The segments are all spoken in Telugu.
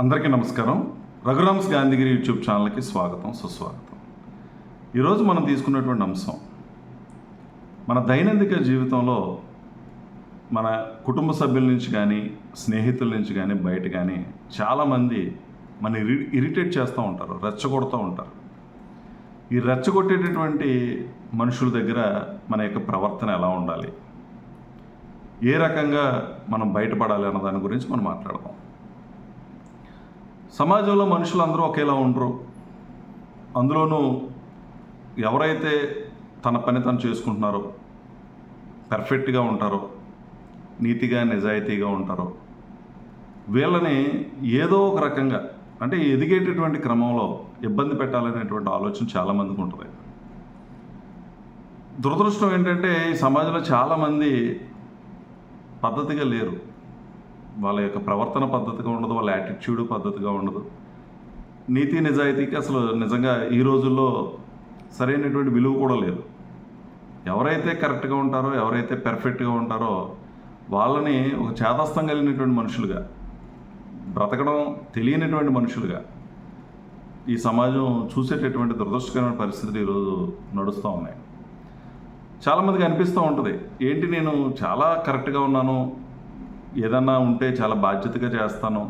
అందరికీ నమస్కారం. రఘురామ్స్ గాంధీగిరి యూట్యూబ్ ఛానల్కి స్వాగతం సుస్వాగతం. ఈరోజు మనం తీసుకున్నటువంటి అంశం మన దైనందిక జీవితంలో మన కుటుంబ సభ్యుల నుంచి కానీ స్నేహితుల నుంచి కానీ బయట కానీ చాలామంది మన ఇరి ఇరిటేట్ చేస్తూ ఉంటారు రెచ్చగొడుతూ ఉంటారు. ఈ రెచ్చగొట్టేటటువంటి మనుషుల దగ్గర మన యొక్క ప్రవర్తన ఎలా ఉండాలి? ఏ రకంగా మనం బయటపడాలి అన్న దాని గురించి మనం మాట్లాడదాం. సమాజంలో మనుషులు అందరూ ఒకేలా ఉండరు. అందులోనూ ఎవరైతే తన పని తను చేసుకుంటున్నారో పర్ఫెక్ట్గా ఉంటారో నీతిగా నిజాయితీగా ఉంటారో వీళ్ళని ఏదో ఒక రకంగా అంటే ఎదిగేటటువంటి క్రమంలో ఇబ్బంది పెట్టాలనేటువంటి ఆలోచన చాలామందికి ఉంటుంది. దురదృష్టం ఏంటంటే ఈ సమాజంలో చాలామంది పద్ధతిగా లేరు. వాళ్ళ యొక్క ప్రవర్తన పద్ధతిగా ఉండదు వాళ్ళ యాటిట్యూడ్ పద్ధతిగా ఉండదు. నీతి నిజాయితీకి అసలు నిజంగా ఈ రోజుల్లో సరైనటువంటి విలువ కూడా లేదు. ఎవరైతే కరెక్ట్గా ఉంటారో ఎవరైతే పెర్ఫెక్ట్గా ఉంటారో వాళ్ళని ఒక చేతస్థం కలిగినటువంటి మనుషులుగా బ్రతకడం తెలియనటువంటి మనుషులుగా ఈ సమాజం చూసేటటువంటి దురదృష్టకరమైన పరిస్థితులు ఈరోజు నడుస్తూ ఉన్నాయి. చాలామందికి అనిపిస్తూ ఉంటుంది ఏంటి నేను చాలా కరెక్ట్గా ఉన్నాను ఏదన్నా ఉంటే చాలా బాధ్యతగా చేస్తాను.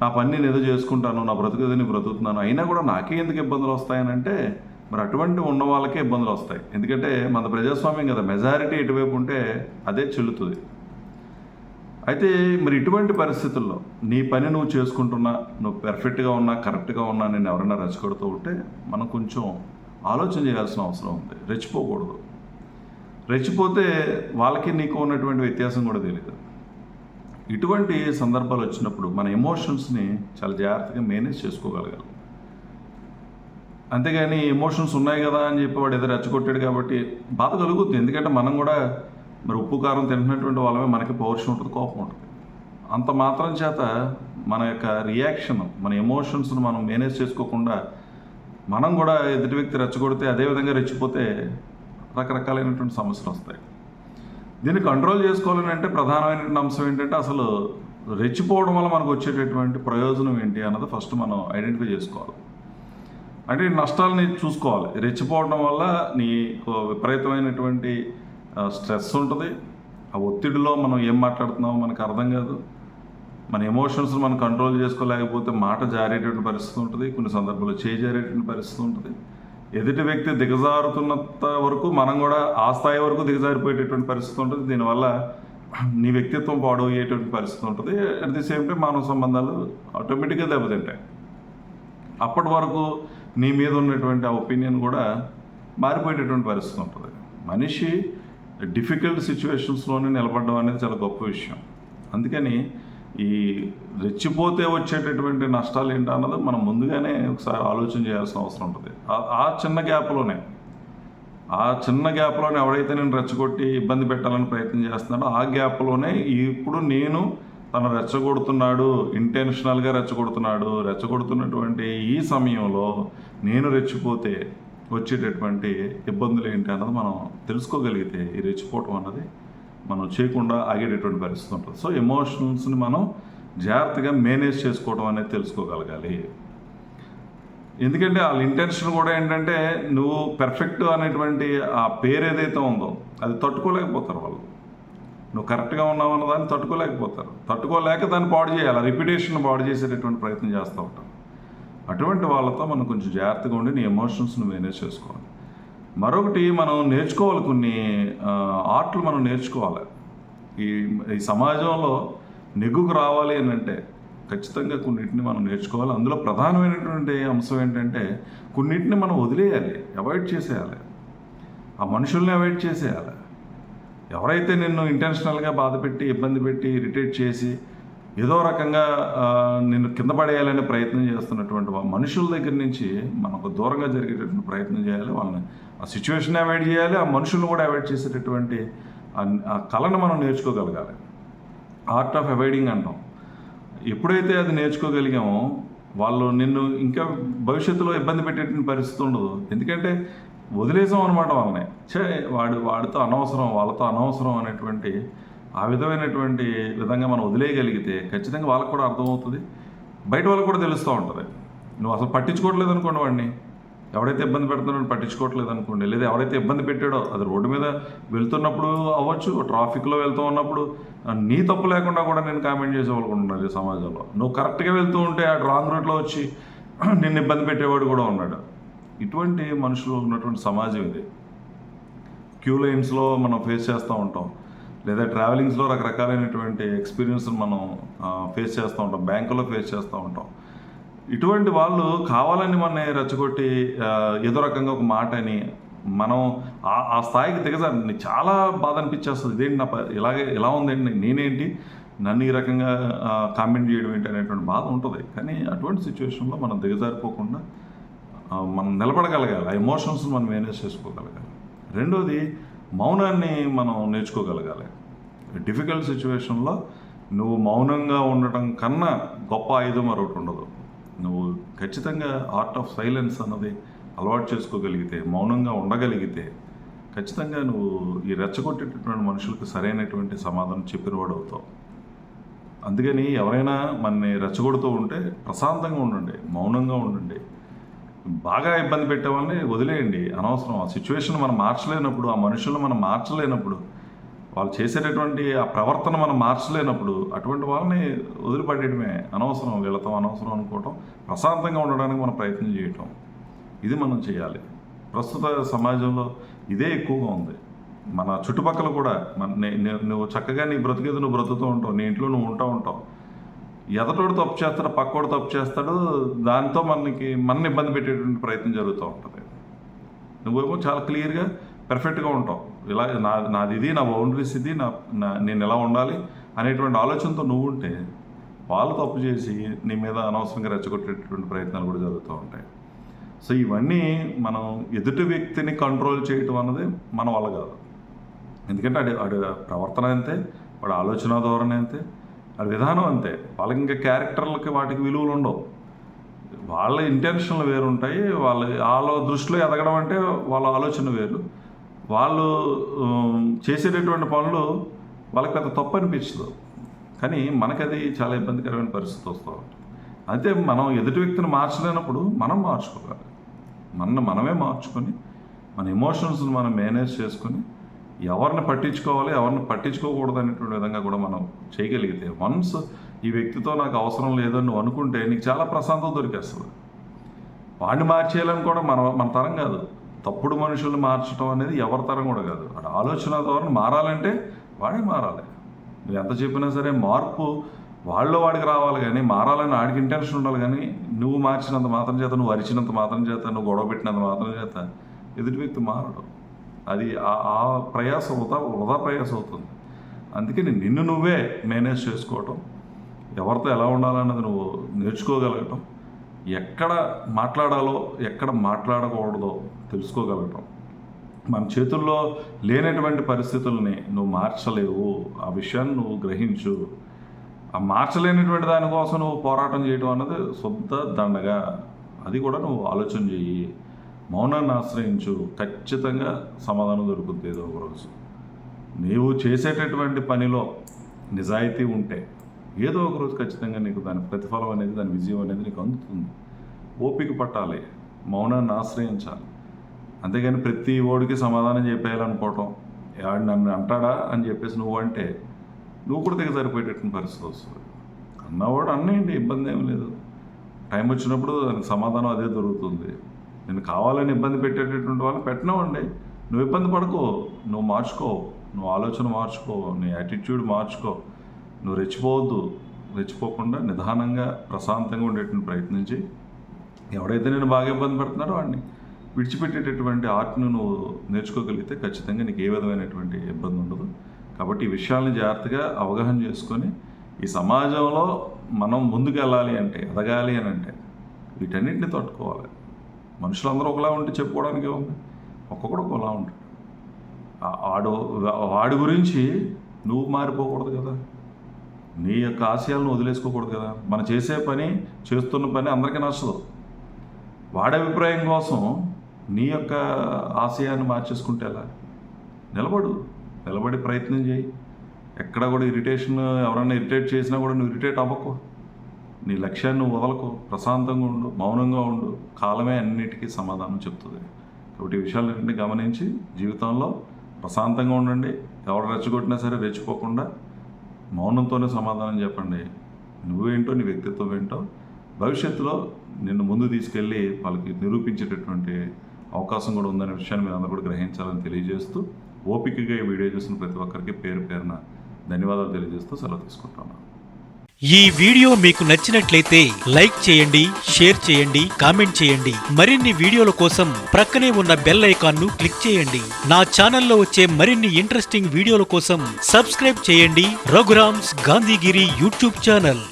నా పని నేను ఏదో చేసుకుంటాను నా బ్రతుకు నేను బ్రతుకుతున్నాను అయినా కూడా నాకే ఎందుకు ఇబ్బందులు వస్తాయనంటే మరి అటువంటి ఉన్న వాళ్ళకే ఇబ్బందులు వస్తాయి. ఎందుకంటే మన ప్రజాస్వామ్యం కదా మెజారిటీ ఎటువైపు ఉంటే అదే చెల్లుతుంది. అయితే మరి ఇటువంటి పరిస్థితుల్లో నీ పని నువ్వు చేసుకుంటున్నా నువ్వు పెర్ఫెక్ట్గా ఉన్నా కరెక్ట్గా ఉన్నా నేను ఎవరైనా రెచ్చగొడుతూ ఉంటే మనం కొంచెం ఆలోచన చేయాల్సిన అవసరం ఉంది. రెచ్చిపోకూడదు. రెచ్చిపోతే వాళ్ళకి నీకు ఉన్నటువంటి వ్యత్యాసం కూడా తెలియదు. ఇటువంటి సందర్భాలు వచ్చినప్పుడు మన ఎమోషన్స్ని చాలా జాగ్రత్తగా మేనేజ్ చేసుకోగలగాలి. అంతేగాని ఎమోషన్స్ ఉన్నాయి కదా అని చెప్పి వాడు ఏదో రెచ్చగొట్టాడు కాబట్టి బాధ కలుగుతుంది ఎందుకంటే మనం కూడా మరి ఉప్పు కారం తింటున్నటువంటి వాళ్ళమే మనకి పౌరుషం ఉంటుంది కోపం ఉంటుంది. అంత మాత్రం చేత మన యొక్క రియాక్షన్ మన ఎమోషన్స్ను మనం మేనేజ్ చేసుకోకుండా మనం కూడా ఎదుటి వ్యక్తి రెచ్చగొడితే అదేవిధంగా రెచ్చిపోతే రకరకాలైనటువంటి సమస్యలు వస్తాయి. దీన్ని కంట్రోల్ చేసుకోవాలని అంటే ప్రధానమైనటువంటి అంశం ఏంటంటే అసలు రెచ్చిపోవడం వల్ల మనకు వచ్చేటటువంటి ప్రయోజనం ఏంటి అన్నది ఫస్ట్ మనం ఐడెంటిఫై చేసుకోవాలి. అంటే నష్టాలని చూసుకోవాలి. రెచ్చిపోవడం వల్ల నీకు విపరీతమైనటువంటి స్ట్రెస్ ఉంటుంది. ఆ ఒత్తిడిలో మనం ఏం మాట్లాడుతున్నామో మనకు అర్థం కాదు. మన ఎమోషన్స్ మనం కంట్రోల్ చేసుకోలేకపోతే మాట జారేటువంటి పరిస్థితి ఉంటుంది. కొన్ని సందర్భాల్లో చేయి జారేటువంటి పరిస్థితి ఉంటుంది. ఎదుటి వ్యక్తి దిగజారుతున్నంత వరకు మనం కూడా ఆ స్థాయి వరకు దిగజారిపోయేటటువంటి పరిస్థితి ఉంటుంది. దీనివల్ల నీ వ్యక్తిత్వం పాడయ్యేటువంటి పరిస్థితి ఉంటుంది. అట్ ది సేమ్ టైం మానవ సంబంధాలు ఆటోమేటిక్గా దెబ్బతింటాయి. అప్పటి వరకు నీ మీద ఉన్నటువంటి ఆ ఒపీనియన్ కూడా మారిపోయేటటువంటి పరిస్థితి ఉంటుంది. మనిషి డిఫికల్ట్ సిచ్యువేషన్స్లోనే నిలబడడం అనేది చాలా గొప్ప విషయం. అందుకని ఈ రెచ్చిపోతే వచ్చేటటువంటి నష్టాలు ఏంటి అన్నది మనం ముందుగానే ఒకసారి ఆలోచన చేయాల్సిన అవసరం ఉంటుంది. ఆ- చిన్న గ్యాప్లోనే ఆ చిన్న గ్యాప్లోనే ఎవడైతే నేను రెచ్చగొట్టి ఇబ్బంది పెట్టాలని ప్రయత్నం చేస్తున్నాడో ఆ గ్యాప్లోనే ఇప్పుడు నేను తను రెచ్చగొడుతున్నాడు ఇంటెన్షనల్గా రెచ్చగొడుతున్నాడు రెచ్చగొడుతున్నటువంటి ఈ సమయంలో నేను రెచ్చిపోతే వచ్చేటటువంటి ఇబ్బందులు ఏంటి అన్నది మనం తెలుసుకోగలిగితే ఈ రెచ్చిపోవటం అన్నది మనం చేయకుండా ఆగేటటువంటి పరిస్థితి ఉంటుంది. సో ఎమోషన్స్ని మనం జాగ్రత్తగా మేనేజ్ చేసుకోవడం అనేది తెలుసుకోగలగాలి. ఎందుకంటే వాళ్ళ ఇంటెన్షన్ కూడా ఏంటంటే నువ్వు పెర్ఫెక్ట్ అనేటువంటి ఆ పేరు ఏదైతే ఉందో అది తట్టుకోలేకపోతారు వాళ్ళు. నువ్వు కరెక్ట్గా ఉన్నావు అన్న దాన్ని తట్టుకోలేకపోతారు. తట్టుకోలేక దాన్ని పాడు చేయాలి. రిపిటేషన్ పాడు చేసేటటువంటి ప్రయత్నం చేస్తూ ఉంటారు అటువంటి వాళ్ళతో మనం కొంచెం జాగ్రత్తగా ఉండి నీ ఎమోషన్స్ని మేనేజ్ చేసుకోవాలి. మరొకటి మనం నేర్చుకోవాలి కొన్ని ఆర్ట్లు మనం నేర్చుకోవాలి. ఈ ఈ సమాజంలో నెగ్గుకు రావాలి అని అంటే ఖచ్చితంగా కొన్నిటిని మనం నేర్చుకోవాలి. అందులో ప్రధానమైనటువంటి అంశం ఏంటంటే కొన్నిటిని మనం వదిలేయాలి అవాయిడ్ చేసేయాలి. ఆ మనుషుల్ని అవాయిడ్ చేసేయాలి. ఎవరైతే నిన్ను ఇంటెన్షనల్గా బాధ పెట్టి ఇబ్బంది పెట్టి ఇరిటేట్ చేసి ఏదో రకంగా నిన్ను కింద పడేయాలనే ప్రయత్నం చేస్తున్నటువంటి మనుషుల దగ్గర నుంచి మనకు దూరంగా జరిగేటటువంటి ప్రయత్నం చేయాలి. వాళ్ళని ఆ సిచ్యువేషన్ అవాయిడ్ చేయాలి ఆ మనుషులను కూడా అవాయిడ్ చేసేటటువంటి ఆ- కళను మనం నేర్చుకోగలగాలి. ఆర్ట్ ఆఫ్ అవాయిడింగ్ అంటాం. ఎప్పుడైతే అది నేర్చుకోగలిగామో వాళ్ళు నిన్ను ఇంకా భవిష్యత్తులో ఇబ్బంది పెట్టేటువంటి పరిస్థితి ఉండదు. ఎందుకంటే వదిలేసాం అనమాట వాళ్ళని. చే వాడు వాడితో అనవసరం వాళ్ళతో అనవసరం అనేటువంటి ఆ విధమైనటువంటి విధంగా మనం వదిలేయగలిగితే ఖచ్చితంగా వాళ్ళకు కూడా అర్థమవుతుంది. బయట వాళ్ళకి కూడా తెలుస్తూ ఉంటుంది. నువ్వు అసలు పట్టించుకోవట్లేదు అనుకోండి వాడిని. ఎవడైతే ఇబ్బంది పెడుతున్నాడో పట్టించుకోవట్లేదు అనుకోండి. లేదా ఎవరైతే ఇబ్బంది పెట్టాడో అది రోడ్డు మీద వెళ్తున్నప్పుడు అవ్వచ్చు ట్రాఫిక్లో వెళ్తూ ఉన్నప్పుడు. నీ తప్పు లేకుండా కూడా నేను కామెంట్ చేసే వాళ్ళు ఈ సమాజంలో. నువ్వు కరెక్ట్గా వెళ్తూ ఉంటే ఆ రాంగ్ రూట్లో వచ్చి నిన్ను ఇబ్బంది పెట్టేవాడు కూడా ఉన్నాడు. ఇటువంటి మనుషులు ఉన్నటువంటి సమాజం ఇది. క్యూ లైన్స్లో మనం ఫేస్ చేస్తూ ఉంటాం. లేదా ట్రావెలింగ్స్లో రకరకాలైనటువంటి ఎక్స్పీరియన్స్ మనం ఫేస్ చేస్తూ ఉంటాం. బ్యాంకులో ఫేస్ చేస్తూ ఉంటాం. ఇటువంటి వాళ్ళు కావాలని మన రెచ్చగొట్టి ఏదో రకంగా ఒక మాట అని మనం ఆ- ఆ స్థాయికి దిగజారు చాలా బాధ అనిపించేస్తుంది. ఇదేంటి నా ఇలాగే ఇలా ఉందేంటి నేనేంటి? నన్ను ఈ రకంగా కామెంట్ చేయడం ఏంటి అనేటువంటి బాధ ఉంటుంది. కానీ అటువంటి సిచ్యువేషన్లో మనం దిగజారిపోకుండా మనం నిలబడగలగాలి. ఆ ఎమోషన్స్ మనం మేనేజ్ చేసుకోగలగాలి. రెండోది మౌనాన్ని మనం నేర్చుకోగలగాలి. డిఫికల్ట్ సిచ్యువేషన్లో నువ్వు మౌనంగా ఉండటం కన్నా గొప్ప ఆయుధం మరొకటి ఉండదు. నువ్వు ఖచ్చితంగా ఆర్ట్ ఆఫ్ సైలెన్స్ అన్నది అలవాటు చేసుకోగలిగితే మౌనంగా ఉండగలిగితే ఖచ్చితంగా నువ్వు ఈ రెచ్చగొట్టేటటువంటి మనుషులకు సరైనటువంటి సమాధానం చెప్పినవాడు అవుతావు అందుకని ఎవరైనా మనని రెచ్చగొడుతూ ఉంటే ప్రశాంతంగా ఉండండి మౌనంగా ఉండండి. బాగా ఇబ్బంది పెట్టే వాళ్ళని వదిలేయండి. అనవసరం ఆ సిచ్యువేషన్ మనం మార్చలేనప్పుడు ఆ మనుషులను మనం మార్చలేనప్పుడు వాళ్ళు చేసేటటువంటి ఆ ప్రవర్తన మనం మార్చలేనప్పుడు అటువంటి వాళ్ళని వదిలిపడేయడమే అనవసరం వీళ్ళతో అనవసరం అనుకోవటం ప్రశాంతంగా ఉండడానికి మనం ప్రయత్నం చేయటం. ఇది మనం చేయాలి. ప్రస్తుత సమాజంలో ఇదే ఎక్కువగా ఉంది. మన చుట్టుపక్కల కూడా మన నువ్వు చక్కగా నీ బ్రతికేది నువ్వు బ్రతుకుతూ ఉంటావు నీ ఇంట్లో నువ్వు ఉంటా ఉంటావు. ఎదటోడు తప్పు చేస్తాడు పక్కోడు తప్పు చేస్తాడు దాంతో మనకి మన ఇబ్బంది పెట్టేటువంటి ప్రయత్నం జరుగుతూ ఉంటుంది. నువ్వేమో చాలా క్లియర్గా పెర్ఫెక్ట్గా ఉంటావు. ఇలా నా నాది ఇది నా బౌండరీస్ ఇది నా నేను ఎలా ఉండాలి అనేటువంటి ఆలోచనతో నువ్వు ఉంటే వాళ్ళు తప్పు చేసి నీ మీద అనవసరంగా రెచ్చగొట్టేటువంటి ప్రయత్నాలు కూడా జరుగుతూ ఉంటాయి. సో ఇవన్నీ మనం ఎదుటి వ్యక్తిని కంట్రోల్ చేయటం అన్నది మన వల్ల కాదు. ఎందుకంటే అడి ఆడి ప్రవర్తన అంతే వాడి ఆలోచన ధోరణి అంతే ఆడి విధానం అంతే. వాళ్ళకి ఇంకా క్యారెక్టర్లకి వాటికి విలువలు ఉండవు. వాళ్ళ ఇంటెన్షన్లు వేరు ఉంటాయి వాళ్ళ వాళ్ళ దృష్టిలో ఎదగడం అంటే వాళ్ళ ఆలోచన వేరు. వాళ్ళు చేసేటటువంటి పనులు వాళ్ళకి పెద్ద తప్పు అనిపించదు. కానీ మనకది చాలా ఇబ్బందికరమైన పరిస్థితి వస్తూ ఉంటుంది. అయితే మనం ఎదుటి వ్యక్తిని మార్చలేనప్పుడు మనం మార్చుకోవాలి. మన మనమే మార్చుకొని మన ఎమోషన్స్ని మనం మేనేజ్ చేసుకొని ఎవరిని పట్టించుకోవాలి ఎవరిని పట్టించుకోకూడదు అనేటువంటి విధంగా కూడా మనం చేయగలిగితే వన్స్ ఈ వ్యక్తితో నాకు అవసరం లేదని నువ్వు అనుకుంటే నీకు చాలా ప్రశాంతత దొరికేస్తుంది. వాడిని మార్చేయాలని కూడా మన మన తరం కాదు. తప్పుడు మనుషుల్ని మార్చడం అనేది ఎవరి తరం కూడా కాదు. అటు ఆలోచన ద్వారా మారాలంటే వాడే మారాలి. నువ్వు ఎంత చెప్పినా సరే మార్పు వాళ్ళు వాడికి రావాలి కానీ మారాలని వాడికి ఇంటెన్షన్ ఉండాలి కానీ నువ్వు మార్చినంత మాత్రం చేత నువ్వు అరిచినంత మాత్రం చేత నువ్వు గొడవ పెట్టినంత మాత్రం చేత ఎదుటి వ్యక్తి మారడు. అది ఆ- ఆ ప్రయాసం వృధా వృధా ప్రయాసం అవుతుంది. అందుకని నిన్ను నువ్వే మేనేజ్ చేసుకోవటం ఎవరితో ఎలా ఉండాలన్నది నువ్వు నేర్చుకోగలగటం ఎక్కడ మాట్లాడాలో ఎక్కడ మాట్లాడకూడదో తెలుసుకోగలగటం. మన చేతుల్లో లేనటువంటి పరిస్థితుల్ని నువ్వు మార్చలేవు. ఆ విషయాన్ని నువ్వు గ్రహించు. ఆ మార్చలేనటువంటి దానికోసం నువ్వు పోరాటం చేయడం అన్నది సొంత దండగా. అది కూడా నువ్వు ఆలోచన చెయ్యి. మౌనాన్ని ఆశ్రయించు. ఖచ్చితంగా సమాధానం దొరుకుతుంది ఏదో ఒక రోజు. నీవు చేసేటటువంటి పనిలో నిజాయితీ ఉంటే ఏదో ఒక రోజు ఖచ్చితంగా నీకు దాని ప్రతిఫలం అనేది దాని విజయం అనేది నీకు అందుతుంది. ఓపిక పట్టాలి. మౌనాన్ని ఆశ్రయించాలి. అంతేగాని ప్రతి ఓడికి సమాధానం చెప్పేయాలనుకోవటం. ఆడు నన్ను అంటాడా అని చెప్పేసి నువ్వు అంటే నువ్వు కూడా దిగ సరిపోయేటటువంటి పరిస్థితి వస్తుంది. అన్నవాడు అన్నేయండి ఇబ్బంది ఏం లేదు. టైం వచ్చినప్పుడు దానికి సమాధానం అదే దొరుకుతుంది. నేను కావాలని ఇబ్బంది పెట్టేటటువంటి వాళ్ళని పెట్టినామండి నువ్వు ఇబ్బంది పడుకో నువ్వు మార్చుకో నువ్వు ఆలోచన మార్చుకో నీ యాటిట్యూడ్ మార్చుకో. నువ్వు రెచ్చిపోవద్దు. రెచ్చిపోకుండా నిదానంగా ప్రశాంతంగా ఉండేటువంటి ప్రయత్నించి ఎవడైతే నేను బాగా ఇబ్బంది పెడుతున్నాడో వాడిని విడిచిపెట్టేటటువంటి ఆర్ట్ను నువ్వు నేర్చుకోగలిగితే ఖచ్చితంగా నీకు ఏ విధమైనటువంటి ఇబ్బంది ఉండదు. కాబట్టి ఈ విషయాల్ని జాగ్రత్తగా అవగాహన చేసుకొని ఈ సమాజంలో మనం ముందుకు వెళ్ళాలి అంటే ఎదగాలి అని అంటే వీటన్నిటిని తట్టుకోవాలి. మనుషులందరూ ఒకలా ఉంటే చెప్పుకోవడానికి ఉంది ఒక్కొక్కడు ఒకలా ఉంటాడు. వాడు ఆడు వాడి గురించి నువ్వు మారిపోకూడదు కదా. నీ యొక్క ఆశయాలను వదిలేసుకోకూడదు కదా. మనం చేసే పని చేస్తున్న పని అందరికీ నచ్చదు. వాడి అభిప్రాయం కోసం నీ యొక్క ఆశయాన్ని మార్చేసుకుంటే ఎలా? నిలబడు. నిలబడి ప్రయత్నం చేయి. ఎక్కడ కూడా ఇరిటేషన్ ఎవరైనా ఇరిటేట్ చేసినా కూడా నువ్వు ఇరిటేట్ అవ్వకు. నీ లక్ష్యాన్ని నువ్వు వదలకు. ప్రశాంతంగా ఉండు. మౌనంగా ఉండు. కాలమే అన్నిటికీ సమాధానం చెప్తుంది. కాబట్టి ఈ విషయాలన్నింటినీ గమనించి జీవితంలో ప్రశాంతంగా ఉండండి. ఎవరు రెచ్చగొట్టినా సరే రెచ్చిపోకుండా మౌనంతోనే సమాధానం చెప్పండి. నువ్వేంటో నీ వ్యక్తిత్వం ఏంటో భవిష్యత్తులో నిన్ను ముందు తీసుకెళ్ళి వాళ్ళకి నిరూపించేటటువంటి అవకాశం కూడా ఉందనే విషయాన్ని మీరు అందరూ కూడా గ్రహించాలని తెలియజేస్తూ ఓపికగా ఈ వీడియో చూసిన ప్రతి ఒక్కరికి పేరు పేరున ధన్యవాదాలు తెలియజేస్తూ సెలవు తీసుకుంటున్నాను. ఈ వీడియో మీకు నచ్చినట్లయితే లైక్ చేయండి షేర్ చేయండి కామెంట్ చేయండి. మరిన్ని వీడియోల కోసం ప్రక్కనే ఉన్న బెల్ ఐకాన్ను క్లిక్ చేయండి. నా ఛానల్లో వచ్చే మరిన్ని ఇంట్రెస్టింగ్ వీడియోల కోసం సబ్స్క్రైబ్ చేయండి. Raghuram's Gandhigiri YouTube channel.